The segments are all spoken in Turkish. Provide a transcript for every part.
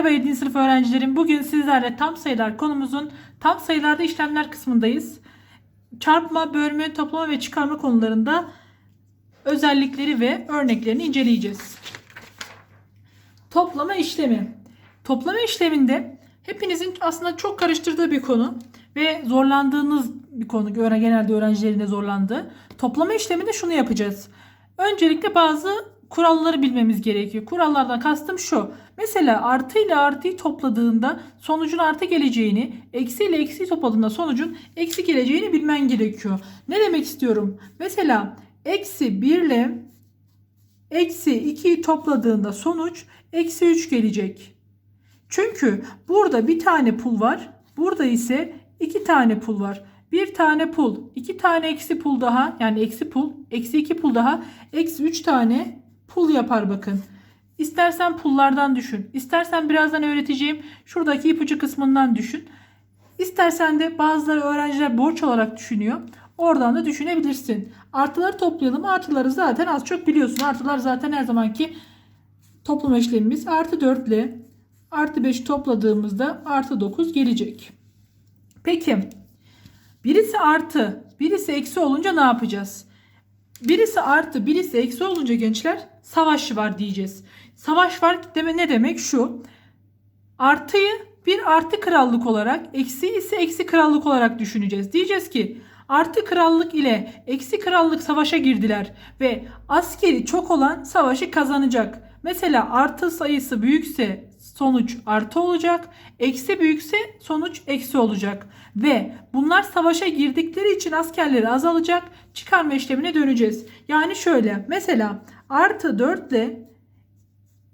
Merhaba 7. sınıf öğrencilerim. Bugün sizlerle tam sayılar konumuzun tam sayılarda işlemler kısmındayız. Çarpma, bölme, toplama ve çıkarma konularında özellikleri ve örneklerini inceleyeceğiz. Toplama işlemi. Toplama işleminde hepinizin aslında çok karıştırdığı bir konu ve zorlandığınız bir konu. Genelde öğrencilerin de zorlandığı. Toplama işleminde şunu yapacağız. Öncelikle bazı kuralları bilmemiz gerekiyor. Kurallardan kastım şu. Mesela artı ile artıyı topladığında sonucun artı geleceğini, eksi ile eksiyi topladığında sonucun eksi geleceğini bilmen gerekiyor. Ne demek istiyorum? Mesela eksi 1 ile eksi 2'yi topladığında sonuç eksi 3 gelecek. Çünkü burada bir tane pul var. Burada ise iki tane pul var. Bir tane pul, iki tane eksi pul daha yani eksi pul, eksi iki pul daha, eksi üç tane pul yapar bakın. İstersen pullardan düşün. İstersen birazdan öğreteceğim şuradaki ipucu kısmından düşün. İstersen de bazıları öğrenciler borç olarak düşünüyor. Oradan da düşünebilirsin. Artıları toplayalım. Artıları zaten az çok biliyorsun. Artılar zaten her zamanki toplama işlemimiz. Artı 4 ile artı 5 topladığımızda artı 9 gelecek. Peki birisi artı birisi eksi olunca ne yapacağız? Birisi artı birisi eksi olunca gençler savaş var diyeceğiz. Savaş var deme ne demek şu. Artıyı bir artı krallık olarak eksi ise eksi krallık olarak düşüneceğiz. Diyeceğiz ki artı krallık ile eksi krallık savaşa girdiler ve askeri çok olan savaşı kazanacak. Mesela artı sayısı büyükse sonuç artı olacak. Eksi büyükse sonuç eksi olacak. Ve bunlar savaşa girdikleri için askerleri azalacak. Çıkarma işlemine döneceğiz. Yani şöyle mesela artı 4 ile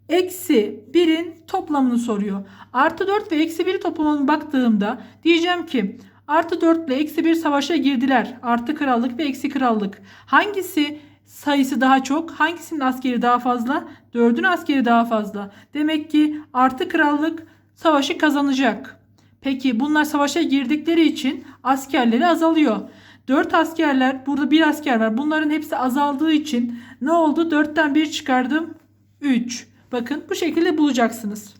eksi 1'in toplamını soruyor. Artı 4 ve eksi 1 toplamına baktığımda diyeceğim ki artı 4 ile eksi 1 savaşa girdiler. Artı krallık ve eksi krallık. Hangisi sayısı daha çok? Hangisinin askeri daha fazla? 4'ün askeri daha fazla. Demek ki artı krallık savaşı kazanacak. Peki bunlar savaşa girdikleri için askerleri azalıyor. 4 askerler burada 1 asker var. Bunların hepsi azaldığı için ne oldu? 4'ten 1 çıkardım. 3. Bakın bu şekilde bulacaksınız.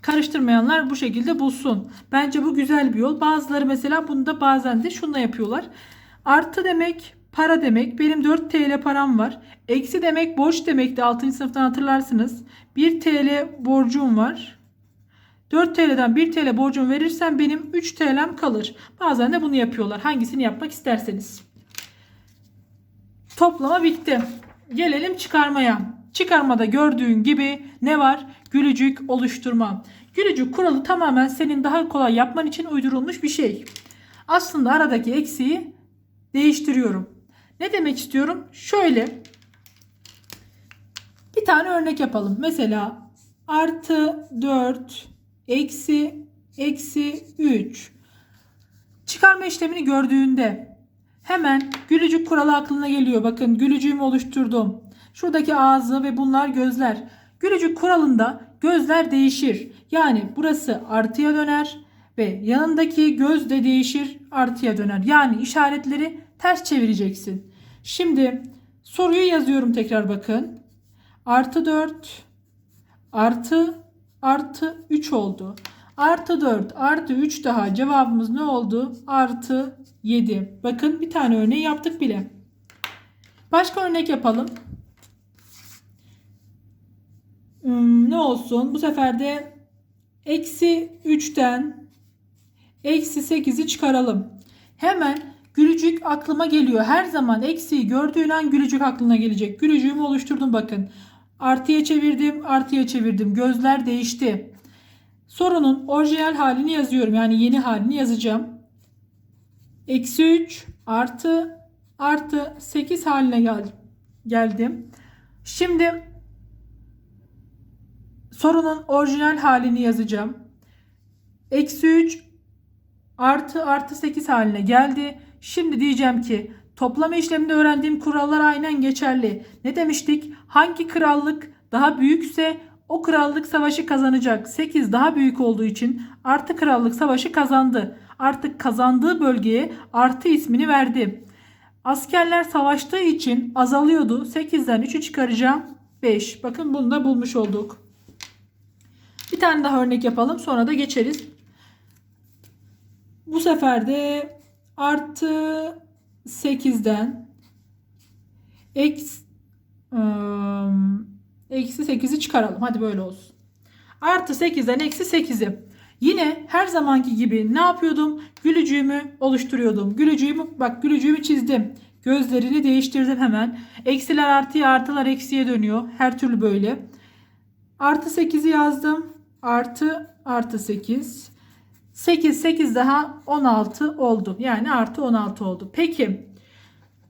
Karıştırmayanlar bu şekilde bulsun. Bence bu güzel bir yol. Bazıları mesela bunu da bazen de şunla yapıyorlar. Artı demek para demek. Benim 4 TL param var. Eksi demek borç demekti. 6. sınıftan hatırlarsınız. 1 TL borcum var. 4 TL'den 1 TL borcum verirsem benim 3 TL'm kalır. Bazen de bunu yapıyorlar. Hangisini yapmak isterseniz. Toplama bitti. Gelelim çıkarmaya. Çıkarmada gördüğün gibi ne var? Gülücük oluşturma. Gülücük kuralı tamamen senin daha kolay yapman için uydurulmuş bir şey. Aslında aradaki eksiği değiştiriyorum. Ne demek istiyorum? Şöyle bir tane örnek yapalım. Mesela artı 4 eksi eksi 3 çıkarma işlemini gördüğünde hemen gülücük kuralı aklına geliyor. Bakın gülücüğümü oluşturdum. Şuradaki ağzı ve bunlar gözler. Gülücük kuralında gözler değişir. Yani burası artıya döner ve yanındaki göz de değişir artıya döner. Yani işaretleri ters çevireceksin. Şimdi soruyu yazıyorum tekrar bakın. Artı 4 artı artı 3 oldu. Artı 4 artı 3 daha cevabımız ne oldu? Artı 7. Bakın bir tane örneği yaptık bile. Başka örnek yapalım. Hmm, ne olsun? Bu sefer de eksi 3'ten eksi 8'i çıkaralım. Hemen gülücük aklıma geliyor. Her zaman eksiği gördüğün an gülücük aklına gelecek. Gülücüğümü oluşturdum bakın. Artıya çevirdim, artıya çevirdim. Gözler değişti. Sorunun orijinal halini yazıyorum. Yani yeni halini yazacağım. Eksi 3 artı artı 8 haline gel geldim. Şimdi sorunun orijinal halini yazacağım. Eksi 3 artı artı 8 haline geldi. Şimdi diyeceğim ki toplama işleminde öğrendiğim kurallar aynen geçerli. Ne demiştik? Hangi krallık daha büyükse o krallık savaşı kazanacak. 8 daha büyük olduğu için artı krallık savaşı kazandı. Artık kazandığı bölgeye artı ismini verdi. Askerler savaştığı için azalıyordu. 8'den 3'ü çıkaracağım. 5. Bakın bunu da bulmuş olduk. Bir tane daha örnek yapalım sonra da geçeriz. Bu sefer de artı 8'den eksi, eksi 8'i çıkaralım. Hadi böyle olsun. Artı 8'den eksi 8'i. Yine her zamanki gibi ne yapıyordum? Gülücüğümü oluşturuyordum. Gülücüğümü bak gülücüğümü çizdim. Gözlerini değiştirdim hemen. Eksiler artıya artılar eksiye dönüyor. Her türlü böyle. Artı 8'i yazdım. Artı artı 8. 8 8 daha 16 oldu. Yani artı 16 oldu. Peki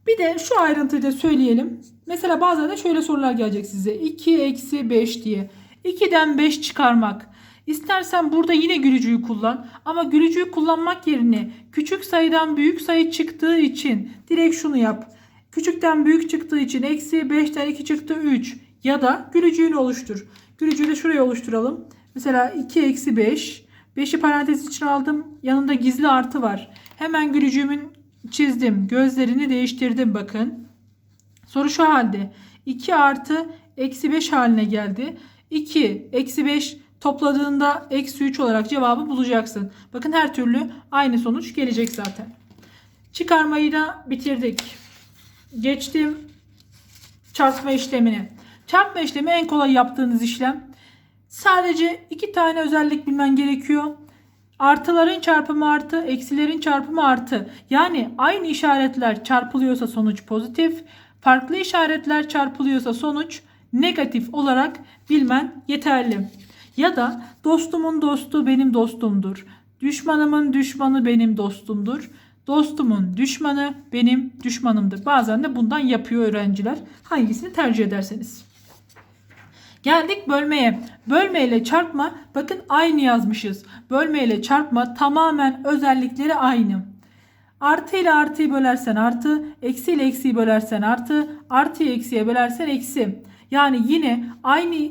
bir de şu ayrıntıyı da söyleyelim. Mesela bazen de şöyle sorular gelecek size. 2 eksi 5 diye. 2'den 5 çıkarmak. İstersen burada yine gülücüğü kullan. Ama gülücüğü kullanmak yerine küçük sayıdan büyük sayı çıktığı için direkt şunu yap. Küçükten büyük çıktığı için eksi 5'ten 2 çıktı 3. Ya da gülücüğünü oluştur. Gülücüğü de şuraya oluşturalım. Mesela 2 eksi 5. 5'i parantez içine aldım. Yanında gizli artı var. Hemen gülücüğümün çizdim. Gözlerini değiştirdim bakın. Soru şu halde. 2 artı eksi 5 haline geldi. 2 eksi 5 topladığında eksi 3 olarak cevabı bulacaksın. Bakın her türlü aynı sonuç gelecek zaten. Çıkarmayı da bitirdik. Geçtim çarpma işlemine. Çarpma işlemi en kolay yaptığınız işlem. Sadece iki tane özellik bilmen gerekiyor. Artıların çarpımı artı, eksilerin çarpımı artı. Yani aynı işaretler çarpılıyorsa sonuç pozitif, farklı işaretler çarpılıyorsa sonuç negatif olarak bilmen yeterli. Ya da dostumun dostu benim dostumdur. Düşmanımın düşmanı benim dostumdur. Dostumun düşmanı benim düşmanımdır. Bazen de bundan yapıyor öğrenciler. Hangisini tercih ederseniz. Geldik bölmeye. Bölme ile çarpma bakın aynı yazmışız. Bölme ile çarpma tamamen özellikleri aynı. Artı ile artıyı bölersen artı, eksi ile eksiyi bölersen artı, artıyı eksiye bölersen eksi. Yani yine aynı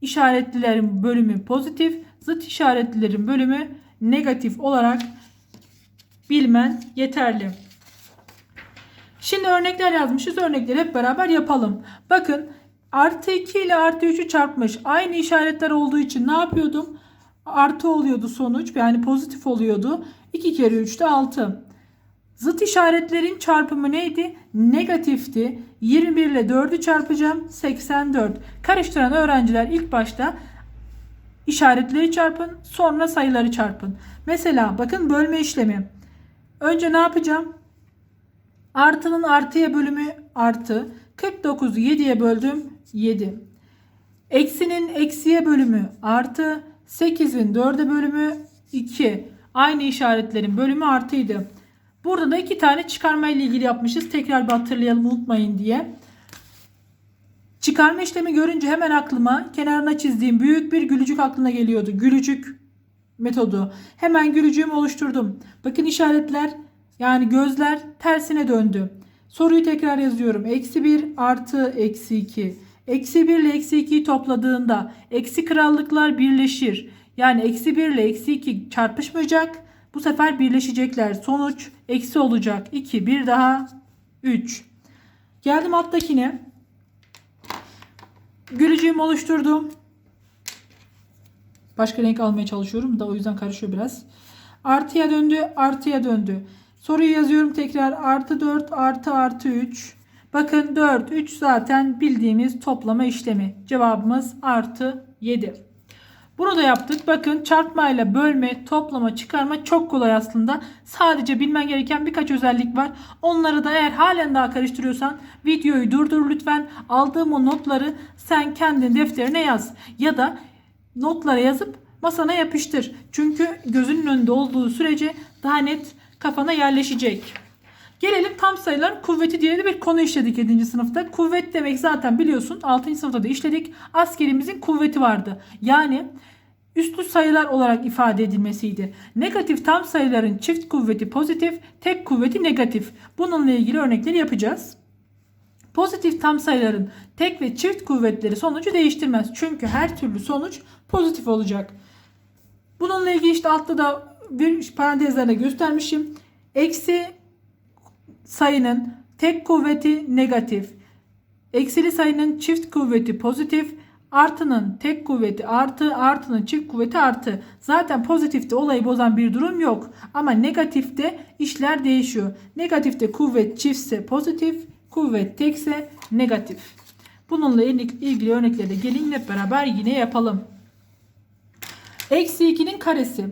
işaretlilerin bölümü pozitif, zıt işaretlilerin bölümü negatif olarak bilmen yeterli. Şimdi örnekler yazmışız. Örnekleri hep beraber yapalım. Bakın artı 2 ile artı 3'ü çarpmış. Aynı işaretler olduğu için ne yapıyordum? Artı oluyordu sonuç. Yani pozitif oluyordu. 2 kere 3 de 6. Zıt işaretlerin çarpımı neydi? Negatifti. 21 ile 4'ü çarpacağım. 84. Karıştıran öğrenciler ilk başta işaretleri çarpın. Sonra sayıları çarpın. Mesela bakın bölme işlemi. Önce ne yapacağım? Artının artıya bölümü artı. 49'u 7'ye böldüm 7. Eksinin eksiye bölümü artı. 8'in 4'e bölümü 2. Aynı işaretlerin bölümü artıydı. Burada da iki tane çıkarma ile ilgili yapmışız. Tekrar bir hatırlayalım unutmayın diye. Çıkarma işlemi görünce hemen aklıma kenarına çizdiğim büyük bir gülücük aklına geliyordu. Gülücük metodu. Hemen gülücüğümü oluşturdum. Bakın işaretler yani gözler tersine döndü. Soruyu tekrar yazıyorum. Eksi 1 artı eksi 2. Eksi 1 ile eksi 2'yi topladığında eksi krallıklar birleşir. Yani eksi 1 ile eksi 2 çarpışmayacak. Bu sefer birleşecekler. Sonuç eksi olacak. 2 bir daha 3. Geldim alttakine. Gülücüğümü oluşturdum. Başka renk almaya çalışıyorum da o yüzden karışıyor biraz. Artıya döndü, artıya döndü. Soruyu yazıyorum tekrar. Artı 4 artı artı 3. Bakın 4, 3 zaten bildiğimiz toplama işlemi. Cevabımız artı 7. Bunu da yaptık. Bakın çarpmayla bölme, toplama, çıkarma çok kolay aslında. Sadece bilmen gereken birkaç özellik var. Onları da eğer halen daha karıştırıyorsan videoyu durdur lütfen. Aldığım o notları sen kendin defterine yaz. Ya da notlara yazıp masana yapıştır. Çünkü gözünün önünde olduğu sürece daha net kafana yerleşecek. Gelelim tam sayılar kuvveti diye de bir konu işledik 7. sınıfta. Kuvvet demek zaten biliyorsun 6. sınıfta da işledik. Askerimizin kuvveti vardı. Yani üstlü sayılar olarak ifade edilmesiydi. Negatif tam sayıların çift kuvveti pozitif, tek kuvveti negatif. Bununla ilgili örnekleri yapacağız. Pozitif tam sayıların tek ve çift kuvvetleri sonucu değiştirmez. Çünkü her türlü sonuç pozitif olacak. Bununla ilgili işte altta da bir parantezlerle göstermişim. Eksi sayının tek kuvveti negatif. Eksili sayının çift kuvveti pozitif. Artının tek kuvveti artı, artının çift kuvveti artı. Zaten pozitifte olayı bozan bir durum yok. Ama negatifte işler değişiyor. Negatifte kuvvet çiftse pozitif, kuvvet tekse negatif. Bununla ilgili örnekleri de gelin hep beraber yine yapalım. Eksi 2'nin karesi.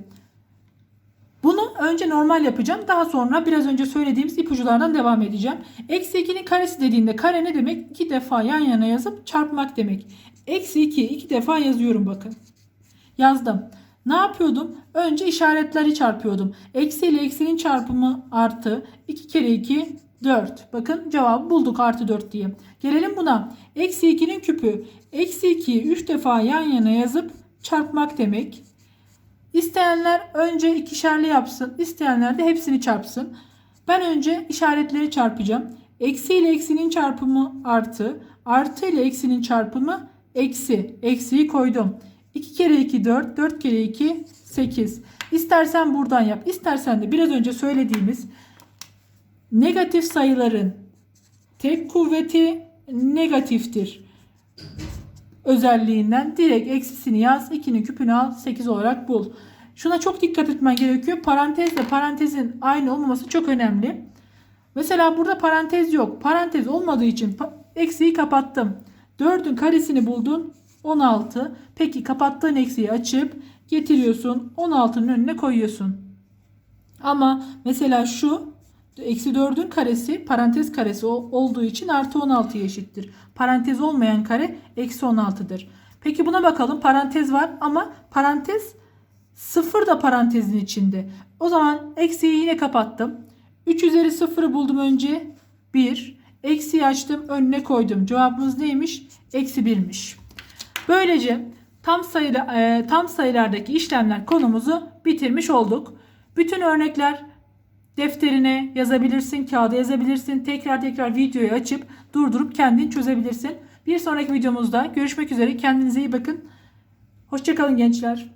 Bunu önce normal yapacağım. Daha sonra biraz önce söylediğimiz ipuculardan devam edeceğim. Eksi 2'nin karesi dediğinde kare ne demek? İki defa yan yana yazıp çarpmak demek. Eksi 2 iki defa yazıyorum bakın. Yazdım. Ne yapıyordum? Önce işaretleri çarpıyordum. Eksi ile eksinin çarpımı artı. 2 kere 2 4. Bakın cevabı bulduk artı 4 diye. Gelelim buna. Eksi 2'nin küpü. Eksi 2'yi 3 defa yan yana yazıp çarpmak demek. İsteyenler önce ikişerli yapsın. İsteyenler de hepsini çarpsın. Ben önce işaretleri çarpacağım. Eksi ile eksinin çarpımı artı. Artı ile eksinin çarpımı eksi. Eksiyi koydum. 2 kere 2 4. 4 kere 2 8. İstersen buradan yap. İstersen de biraz önce söylediğimiz negatif sayıların tek kuvveti negatiftir özelliğinden direkt eksisini yaz. 2'nin küpünü al 8 olarak bul. Şuna çok dikkat etmen gerekiyor. Parantezle parantezin aynı olmaması çok önemli. Mesela burada parantez yok. Parantez olmadığı için eksiği kapattım. 4'ün karesini buldun. 16. Peki kapattığın eksiği açıp getiriyorsun. 16'nın önüne koyuyorsun. Ama mesela şu eksi 4'ün karesi parantez karesi ol- olduğu için artı 16'ya eşittir. Parantez olmayan kare eksi 16'dır. Peki buna bakalım. Parantez var ama parantez sıfır da parantezin içinde. O zaman eksiği yine kapattım. 3 üzeri sıfırı buldum önce. 1. Eksiği açtım önüne koydum. Cevabımız neymiş? Eksi 1'miş. Böylece tam sayılı e, tam sayılardaki işlemler konumuzu bitirmiş olduk. Bütün örnekler defterine yazabilirsin, kağıda yazabilirsin. Tekrar tekrar videoyu açıp durdurup kendin çözebilirsin. Bir sonraki videomuzda görüşmek üzere. Kendinize iyi bakın. Hoşçakalın gençler.